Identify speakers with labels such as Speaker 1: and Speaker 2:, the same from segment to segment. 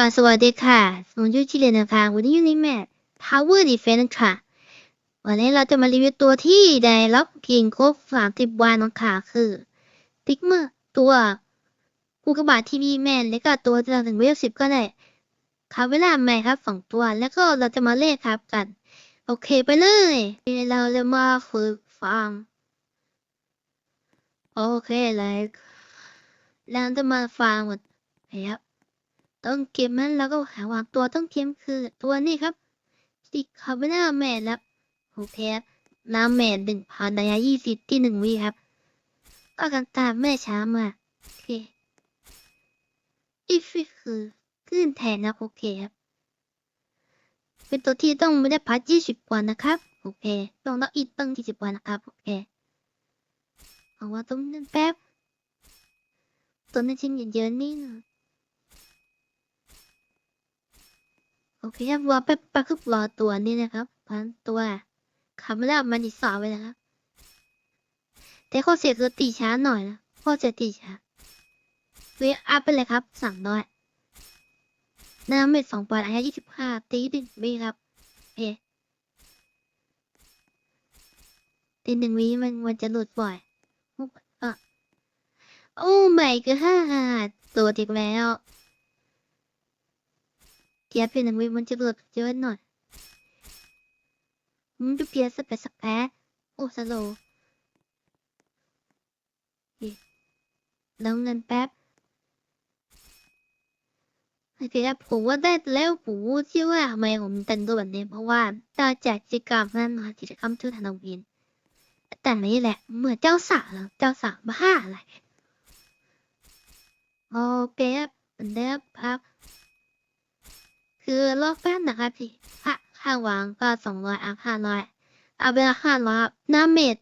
Speaker 1: ก่อนสวัสดีค่ะสมยุทธชิเลนนะคะวันนี้อยู่ในแมท Tower Defense ค่ะ วันนี้เราจะมารีวิวตัวที่ได้รับเพียงครบ30วันนะคะคือติ๊กเมอร์ตัวกูกระบาดทีวีแมนแล้วก็ตัวที่เราถึงเวลสิบก็ได้คาเวลาแมนครับสองตัว แล้วก็เราจะมาเล่นครับกัน โอเคไปเลย เราจะมาฝึกฟัง โอเคเลยเราจะมาฟังหมดครับ ต้องเกมนั้นแล้วก็หาวางตัวต้องเกมคือตัวนี้ครับติคาเบนาแมนครับโอเคครับน้ำแมนหนึ่งพันระยะยี่สิบที่หนึ่งวิครับก็กันตามแม่ช้ามาโอเคอีฟิคือขึ้นแทนนะโอเคครับ เป็นตัวที่ต้องไม่ได้พัดยี่สิบวันนะครับโอเค ต้องต้องอีกตั้งยี่สิบวันนะครับโอเคเอาว่าตรงนั้นแป๊บตัวนั้นชิ้นเยอะๆนี่นะ โอ เคครับรอแป๊บแป๊บคือรอตัวนี้นะครับ พันตัวขับไม่ได้มันอีกสอบไปนะครับ แต่ข้อเสียคือตีช้าหน่อยนะข้อเสียตีช้าเวฟอัพไปเลยครับสั่งน้อยน้าเม็ดสองปอนด์อายุยี่สิบห้าตีหนึ่งวิครับเอตีหนึ่งวิมันมันจะหลุดบ่อยเออโอ้ไม่ก็ฮ่าฮ่าตัวอีกแล้ว เทียบเป็นหนึ่งวิมันจะเลือดเยอะหน่อยมันจะเพียสักแปสักแพ้โอ้สโลว์นี่แล้วเงินแป๊บโอเคครับผมว่าได้แล้วผมที่ว่าทำไมผมแต่งตัวแบบนี้เพราะว่าตาจากกิกรรมนั่นมากิจกรรมชื่อธนวินแต่นี้แหละเหมือนเจ้าสาวเจ้าสาวบ้าอะไรโอเคครับเหมือนเดิมครับ คือรอบแป๊บนะครับพี่ค่าค่าวางก็สองร้อยอัพห้าร้อยเอาไปห้าร้อยน้ำเม็ด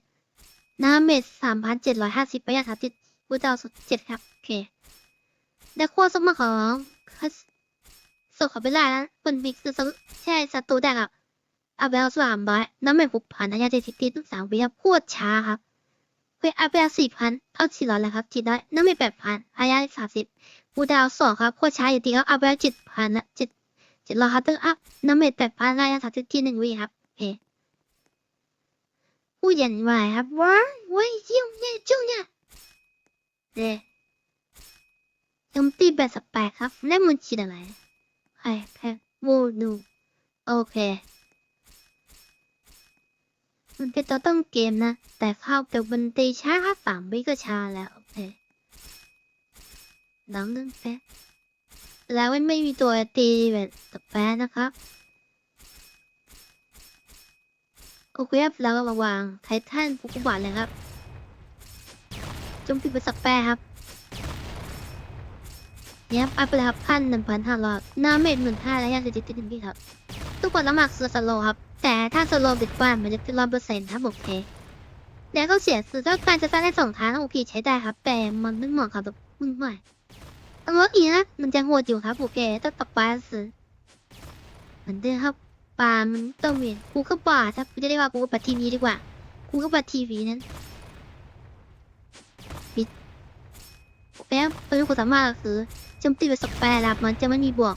Speaker 1: น้ำเม็ดสามพันเจ็ดร้อยห้าสิบประหยัดครับที่กูจะเอาสุดเจ็ดครับ โอเคได้ขั้วสมของส่งเขาไปไล่นะคนมิกคือใช่ศัตรูแดกอะเอาไปเอาสามร้อยน้ำเม็ดหกพันระยะเจ็ดสิบตีตั้งสามวิครับโคตรช้าครับเฮ้ยเอาไปเอาสี่พันเอาสี่ร้อยแล้วครับจีได้น้ำเม็ดแปดพันระยะสามสิบกูดาวสองครับโคตรช้าอยู่ดีครับเอาไปเอาเจ็ดพันนะเจ็ด เจ็ดร้อยครับตึ้งอัพน้ำเม็ดแปดพันได้สามสิบที่หนึ่งวิครับโอเคผู้ใหญ่ไหวครับว้าว้ยเยี่ยมเนี่ยจุ้งเนี่ยเด้ยมตีแบบสแปกครับแล้วมันคิดอะไรใครแพ้โวดูโอเคมันเป็นตัวต้องเกมนะ แต่เข้าไปบนตีช้าครับสามวิก็ช้าแล้ว โอเคน้องนึงแป๊บ แล้วมันไม่มีตัวตีแบบสแปรนะครับโอเคครับแล้วก็มาวางไททันปุกบาทเลยครับจมตีเป็นสแปรครับเนี่ยอัพไปเลยครับพันหนึ่งพันห้าร้อยน้าเม็ดหมื่นห้าและยาสิทธิ์ติดหนึ่งที่ครับทุกคนละหมากคือสโลครับ แต่ถ้าสโลติดบ้านมันจะเป็นร้อยเปอร์เซ็นต์ครับโอเคแล้วก็เสียคือถ้าการจะสร้างได้สองทางโอเคใช้ได้ครับ แต่มันไม่เหมาะกับแบบมึงใหม่ เอออีนะมันจะโหดอยู่ครับโอเคต้องตบปลาสิเหมือนเดิมครับปลามันต้องเวียนกูก็ปลาถ้าไม่ได้ว่ากูก็ปลาทีวีดีกว่ากูก็ปลาทีวีนั้นปิดแล้วเป็นความสามารถก็คือโจมตีแบบสแปรลับมันจะไม่มีบวก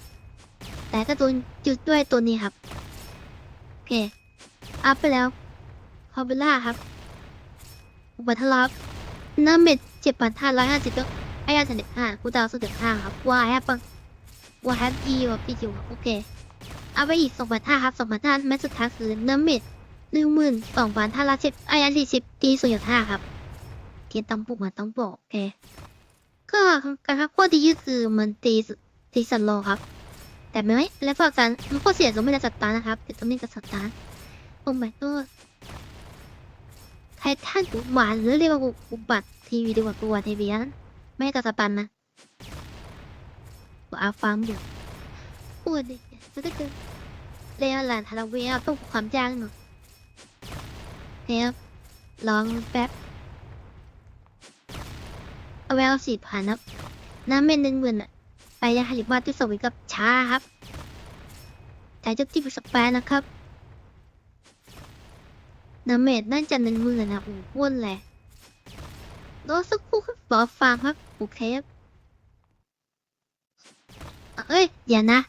Speaker 1: แต่ก็โดนจุดด้วยตัวนี้ครับโอเคอัพไปแล้วคอเบล่าครับอุปทลับน้ำเม็ดเจ็ดพันห้าร้อยห้าสิบก็ ไอ้ยาสันเด็กห้ากูดาวสุดเด็กห้าครับวายฮะปังวายฮะอีวะพี่จิวครับโอเคเอาไปอีกสองพันห้าครับสองพันห้าแม้สุดท้ายคือน้ำม็ดหนึ่งหมื่นสองพันห้าร้อยสิบไอ้ยาสี่สิบตีส่วนหยดห้าครับเกียนต้องปุกมันต้องบอกโอเคก็การครับข้อดีก็คือมันตีตีสันโลครับ แต่ไม่และฝากกันมันข้อเสียก็ไม่ได้จัดตานะครับแต่ต้องมีกระสัดตาโอ้ my god ไททันกูหวานหรือเรียกว่ากูบัตรทีวีดีกว่ากูบัตรทีวีนะ ไม่กับสปันนะว่าอาฟาร์มอยู่ปวดดิจะได้เกินเรียนหลานทาราเวียต้องความยากหน่อยเฮ้ยลองแป๊บเอาไว้เอาสี่พันครับน้ำเม็ดหนึ่งหมื่นอะไปยังหลิมาที่สวิกับช้าครับแต่เจ้าที่ฝึกสแปนนะครับน้ำเม็ดน่าจะหนึ่งหมื่นนะโอ้โหอ้วนแหละ รอสักครู่ครับรอฟังครับโอเคครับเอ้ยเดี๋ยวนะ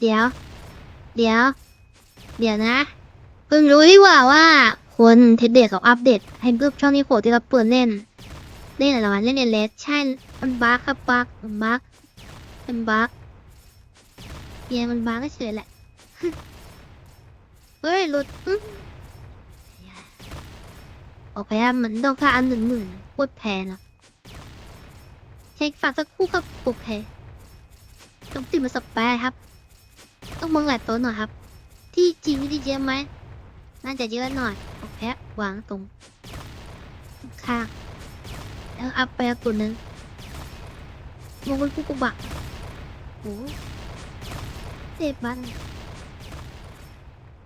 Speaker 1: เดี๋ยว เดี๋ยว เดี๋ยวนะ เพิ่งรู้ดีกว่าว่า คนเทดเดตกับอัปเดต ให้เพิ่มช่องนี้โผล่ที่เราเปิดเล่น เล่นอะไรวะเล่นเอเลสใช่มันบั๊กครับบั๊กมันบั๊กมันบั๊กเกียมันบั๊กก็เฉยแหละ เฮ้ยหลุด อื้อโอเคครับมันต้องค่าอันหนึ่งหมื่นโคตรแพงอะเช็คฝากสักคู่ครับโอเคต้องติดมาสแปร์ครับ ต้องมองหลายตัวหน่อยครับ ที่จริงไม่ได้เยอะไหมน่าจะเยอะหน่อยโอเควางตรงข้างแล้วอัพไปตัวหนึ่งมองบนผู้กบักโอ้เจ็บบ้าน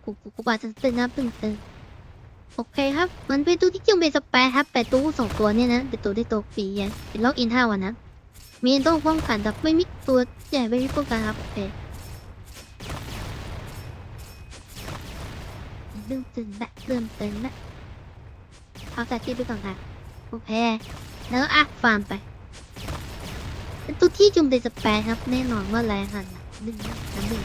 Speaker 1: กูกูกูบาจะตึงนะตึงตึง โอเคครับมันเป็นตัวที่จงเป็นสแปรครับ แต่ตัวสองตัวเนี่ยนะเป็นตัวที่ตัวฟรีไงเป็นล็อกอินห้าวันนะ มีต้องป้องกันแต่ไม่มีตัวใหญ่ไม่มีป้องกันครับโอเคเริ่มตึงละเริ่มตึงละเอาแต่ที่ไปก่อนค่ะโอเคแล้วอะฟาร์มไปเป็นตัวที่จุ่มในสแปรครับ แน่นอนว่าแรงหนึ่งน้ำหนึ่งนะหนึ่ง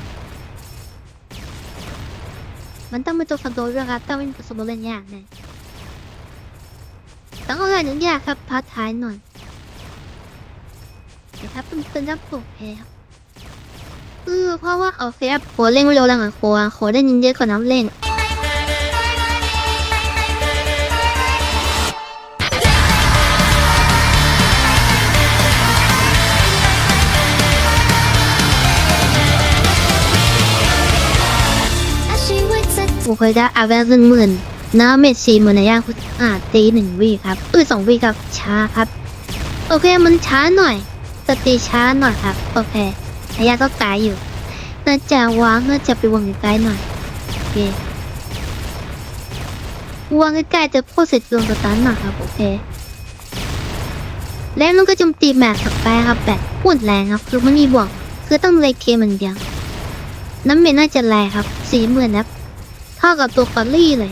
Speaker 1: ยากครับพาร์ทท้ายหน่อยเดี๋ยวครับเป็นเป็นรับโอเคครับเออเพราะว่าเอเคครับโคเล่นเร็วแรงกว่าโคอะโคได้ยินเยอะกว่าน้ำเล่น ผมเคยได้อาแวร์หนึ่งหมื่นน้าเมดสี่หมื่นในย่างคุณอาตีหนึ่งวีครับเออสองวีครับช้าครับ โอเคมันช้าหน่อยสตีช้าหน่อยครับ โอเคระยะก็ไกลอยู่น่าจะวางน่าจะไปวางไกลๆหน่อยโอเควางใกล้จะโคตรเสร็จดวงสตาร์หน่อยครับ โอเคแล้วมันก็จมตีแมทสักไปครับแบบพูดแรงครับ คือมันมีบวก คือต้องเลยเคมันเดียวน้ำเมนน่าจะแรงครับสี่หมื่นนะ เท่ากับตัวคอลลี่เลย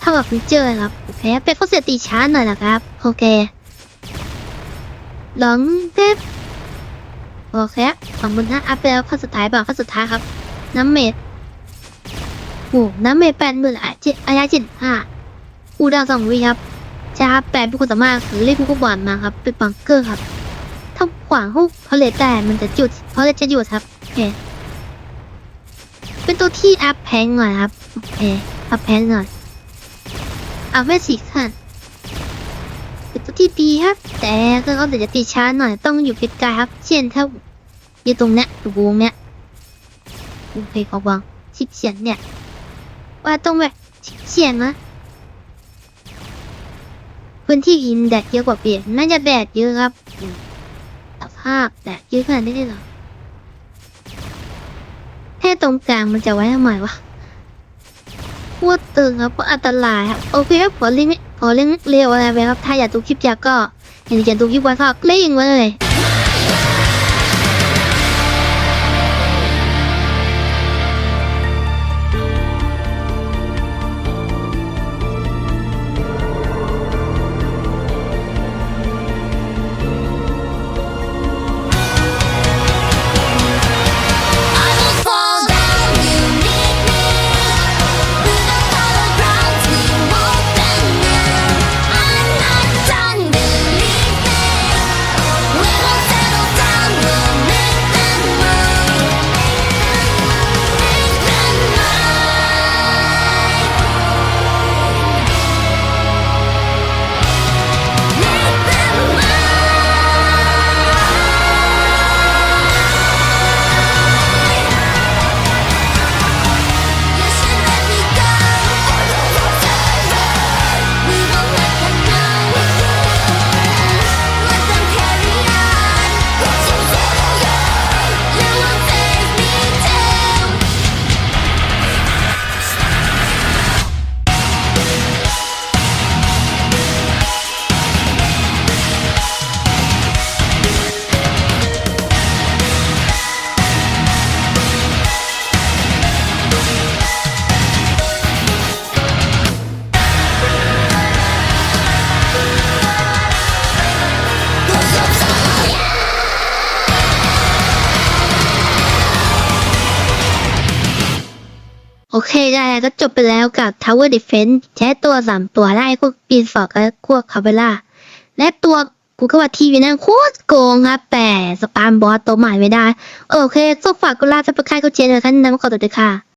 Speaker 1: เท่ากับฟิเจอร์ครับโอเคเป็นข้อเสียตีช้าหน่อยนะครับ โอเคหลังเป๊บโอเคสองบนห้าอัพไปแล้วข้อสุดท้ายบอกข้อสุดท้ายครับ น้ำเมดโอ้น้ำเมดแปดหมื่นอะเจ็ดอายะเจ็ดห้าอูดาวสองวิครับจะครับแปดเป็นคนสามารถหรือเรียกผู้กบอลมาครับเป็นบังเกอร์ครับถ้าขวางหุกเขาเลยแต่มันจะหยุดเพราะเลยจะหยุดครับโอเค เป็นตัวที่อัพแพงหน่อยครับโอเคอัพแพงหน่อยอัพแม่สี่ขั้นเป็นตัวที่ดีครับ แต่ก็เขาจะตีช้าหน่อยต้องอยู่ไกลๆครับ เช่นถ้าอยู่ตรงเนี้ยอยู่วงเนี้ยโอเคเขาวางชิบเฉียนเนี่ย ว่าต้องแบบชิบเฉียนนะพื้นที่อินแดดเยอะกว่าเปลี่ยนน่าจะแดดเยอะครับสภาพแดดเยอะขนาดนี้เลยหรอ ตรงกลางมันจะไว้ทำไมวะพูดตึงครับเพราะอันตรายครับโอเคครับขอลิงขอเล่นเร็วอะไรไปครับถ้าอยากดูคลิปยากก็อย่าลืมดูคลิปไว้ก็เล่งไว้เลย โอเคได้ก็จบไปแล้วกับ Tower Defense ใช้ตัวสามตัวได้พวกปีนฟอกและพวกคาเบล่า และตัวกูก็ว่าทีวีนั่นโคตรโกงครับ แต่สปามบอสตัวใหม่ไม่ได้ โอเคก็ฝากกดไลค์ซับสไครต์กดแชร์ด้วยท่านนั้นขอตัวด้วยค่ะ